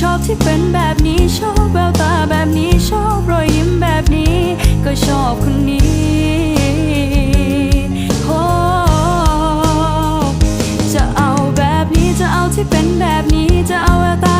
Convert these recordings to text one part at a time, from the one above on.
ชอบที่เป็นแบบนี้ชอบแววตาแบบนี้ชอบรอยยิ้มแบบนี้ ก็ชอบคนนี้โอ้จะเอาแบบนี้จะเอาที่เป็นแบบนี้จะเอาแววตา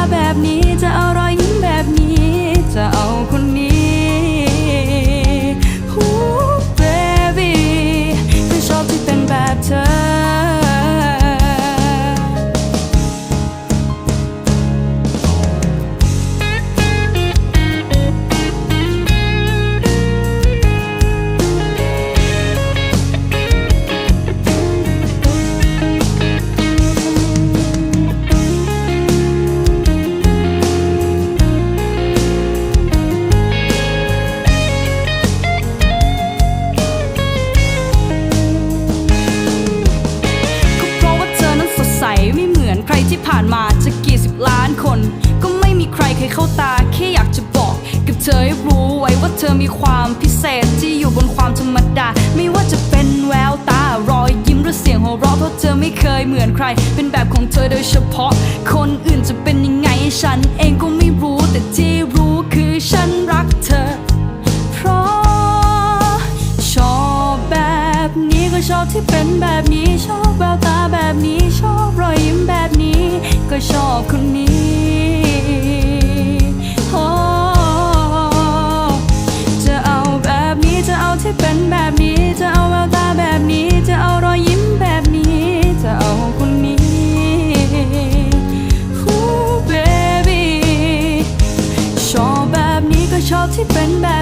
ก็ไม่มีใครเคยเข้าตา แค่อยากจะบอกกับเธอให้รู้ไว้ว่าเธอมีความพิเศษที่อยู่บนความธรรมดา ไม่ว่าจะเป็นแววตารอยยิ้มหรือเสียงหัวเราะเพราะเธอไม่เคยเหมือนใคร เป็นแบบของเธอโดยเฉพาะ คนอื่นจะเป็นยังไงฉันเองก็ไม่รู้แต่ที่รู้คือฉันรักเธอ เพราะชอบแบบนี้ก็ชอบที่เป็นแบบนี้ชอบแววตาแบบนี้ชอบรอยยิ้มแบบนี้ ที่เป็นแบบ